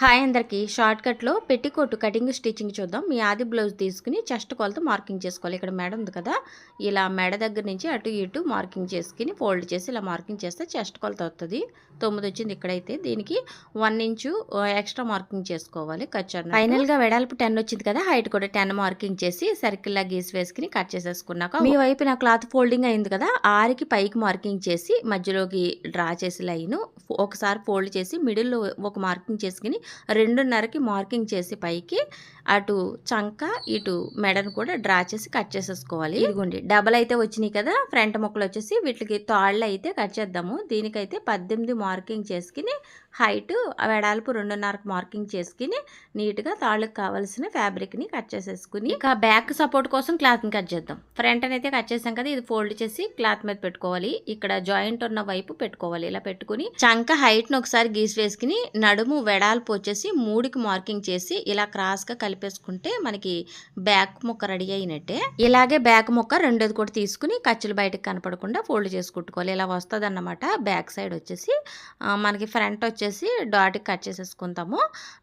Hi అందరికి. Short కట్లో పెట్టికోటు cutting stitching చూద్దాం. మీ ఆది బ్లౌజ్ తీసుకుని చెస్ట్ కొలత మార్కింగ్ చేసుకోవాలి. ఇక్కడ మెడ ఉంది కదా. ఇలా మెడ దగ్గర నుంచి అటు ఇటు మార్కింగ్ చేసుకుని ఫోల్డ్ చేసి ఇలా మార్కింగ్ చేస్తే చెస్ట్ కొలత వస్తుంది తొమ్మిది వచ్చింది ఇక్కడైతే. దీనికి వన్ ఇంచు ఎక్స్ట్రా మార్కింగ్ చేసుకోవాలి. కచ్చర్ ఫైనల్గా వెడల్పు టెన్ వచ్చింది కదా. హైట్ కూడా టెన్ మార్కింగ్ చేసి సర్కిల్ లా గీసి వేసుకుని కట్ చేసేసుకున్నాక మీ వైపు నా క్లాత్ ఫోల్డింగ్ అయింది కదా. ఆరికి పైకి మార్కింగ్ చేసి మధ్యలోకి డ్రా చేసి లైన్ ఒకసారి ఫోల్డ్ చేసి మిడిల్లో ఒక మార్కింగ్ చేసుకుని రెండున్నరకి మార్కింగ్ చేసి పైకి అటు చంక ఇటు మెడను కూడా డ్రా చేసి కట్ చేసేసుకోవాలి. ఇదిగోండి డబల్ అయితే వచ్చినాయి కదా ఫ్రంట్ మొక్కలు వచ్చేసి వీటికి తాళ్ళు అయితే కట్ చేద్దాము. దీనికైతే పద్దెనిమిది మార్కింగ్ చేసుకుని హైట్ వెడల్పు రెండున్నరకు మార్కింగ్ చేసుకుని నీట్గా తాళ్ళకి కావాల్సిన ఫ్యాబ్రిక్ని కట్ చేసేసుకుని ఇక బ్యాక్ సపోర్ట్ కోసం క్లాత్ని కట్ చేద్దాం. ఫ్రంట్ అయితే కట్ చేసాం కదా ఇది ఫోల్డ్ చేసి క్లాత్ మీద పెట్టుకోవాలి. ఇక్కడ జాయింట్ ఉన్న వైపు పెట్టుకోవాలి. ఇలా పెట్టుకుని చంక హైట్ను ఒకసారి గీసి వేసుకుని నడుము వెడల్పు వచ్చేసి మూడుకి మార్కింగ్ చేసి ఇలా క్రాస్గా కలిపేసుకుంటే మనకి బ్యాక్ ముక్క రెడీ అయినట్టే. ఇలాగే బ్యాక్ ముక్క రెండోది కూడా తీసుకుని ఖర్చులు బయటకు కనపడకుండా ఫోల్డ్ చేసి కుట్టుకోవాలి. ఇలా వస్తుంది అన్నమాట బ్యాక్ సైడ్ వచ్చేసి మనకి ఫ్రంట్ వచ్చేసి డాట్కి కట్ చేసేసుకుంటాము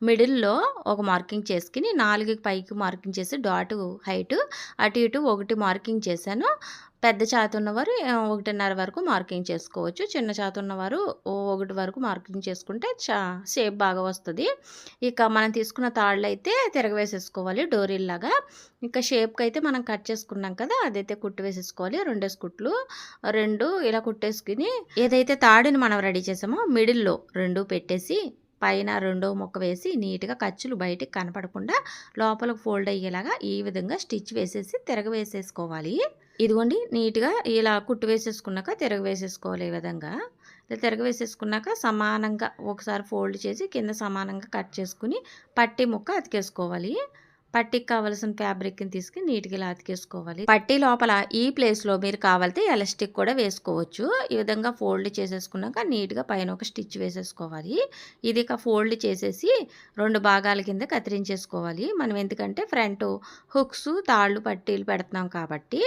మిడిల్లో ఒక మార్కింగ్ చేసుకుని నాలుగు పైకి మార్కింగ్ చేసి డాట్ హైట్ అటు ఇటు ఒకటి మార్కింగ్ చేశాను. పెద్ద చాత ఉన్నవారు ఒకటిన్నర వరకు మార్కింగ్ చేసుకోవచ్చు. చిన్న చాత ఉన్నవారు ఒకటి వరకు మార్కింగ్ చేసుకుంటే చా షేప్ బాగా వస్తుంది. ఇక మనం తీసుకున్న తాళ్ళు అయితే తిరగవేసేసుకోవాలి డోరీల్లాగా. ఇంకా షేప్కి అయితే మనం కట్ చేసుకున్నాం కదా అదైతే కుట్టు వేసేసుకోవాలి రెండేసి కుట్లు రెండు ఇలా కుట్టేసుకుని ఏదైతే తాడుని మనం రెడీ చేసామో మిడిల్లో రెండు పెట్టేసి పైన రెండో మొక్క వేసి నీట్గా ఖర్చులు బయటికి కనపడకుండా లోపలకు ఫోల్డ్ అయ్యేలాగా ఈ విధంగా స్టిచ్ వేసేసి తిరగవేసేసుకోవాలి. ఇదిగోండి నీట్గా ఇలా కుట్టు వేసేసుకున్నాక తిరగవేసేసుకోవాలి ఈ విధంగా. ఇలా తిరగవేసేసుకున్నాక సమానంగా ఒకసారి ఫోల్డ్ చేసి కింద సమానంగా కట్ చేసుకుని పట్టి ముక్క అతికేసుకోవాలి. పట్టీకి కావాల్సిన ఫ్యాబ్రిక్ని తీసుకుని నీట్గా ఇలా అతికేసుకోవాలి. లోపల ఈ ప్లేస్లో మీరు కావాలితే ఎలాస్టిక్ కూడా వేసుకోవచ్చు. ఈ విధంగా ఫోల్డ్ చేసేసుకున్నాక నీట్గా పైన ఒక స్టిచ్ వేసేసుకోవాలి. ఇది ఇక ఫోల్డ్ చేసేసి రెండు భాగాల కింద కత్తిరించేసుకోవాలి. మనం ఎందుకంటే ఫ్రంట్ హుక్స్ తాళ్ళు పట్టీలు పెడుతున్నాం కాబట్టి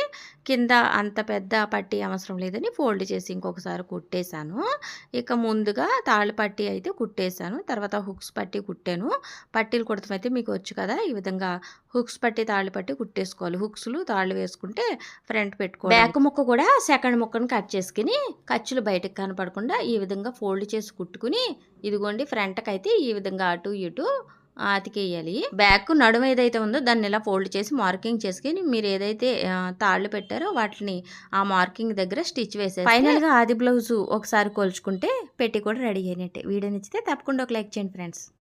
కింద అంత పెద్ద పట్టీ అవసరం లేదని ఫోల్డ్ చేసి ఇంకొకసారి కుట్టేశాను. ఇక ముందుగా తాళ్ళు పట్టీ అయితే కుట్టేశాను. తర్వాత హుక్స్ పట్టీ కుట్టాను. పట్టీలు కుడతమైతే అయితే మీకు వచ్చు కదా? ఈ విధంగా హుక్స్ పట్టి తాళ్ళు పట్టి కుట్టేసుకోవాలి. హుక్స్లు తాళ్ళు వేసుకుంటే ఫ్రంట్ పెట్టుకో బ్యాక్ ముక్క కూడా సెకండ్ ముక్కను కట్ చేసుకుని ఖర్చులు బయటకు కనపడకుండా ఈ విధంగా ఫోల్డ్ చేసి కుట్టుకుని ఇదిగోండి ఫ్రంట్కి అయితే ఈ విధంగా అటు ఇటు అతికేయాలి బ్యాక్ నడుము ఏదైతే ఉందో దాన్ని ఇలా ఫోల్డ్ చేసి మార్కింగ్ చేసుకుని మీరు ఏదైతే తాళ్ళు పెట్టారో వాటిని ఆ మార్కింగ్ దగ్గర స్టిచ్ వేసేసి ఫైనల్గా ఆది బ్లౌజ్ ఒకసారి కొలుచుకుంటే పెట్టి కూడా రెడీ అయినట్టే. వీడియో నచ్చితే తప్పకుండా ఒక లైక్ చేయండి ఫ్రెండ్స్.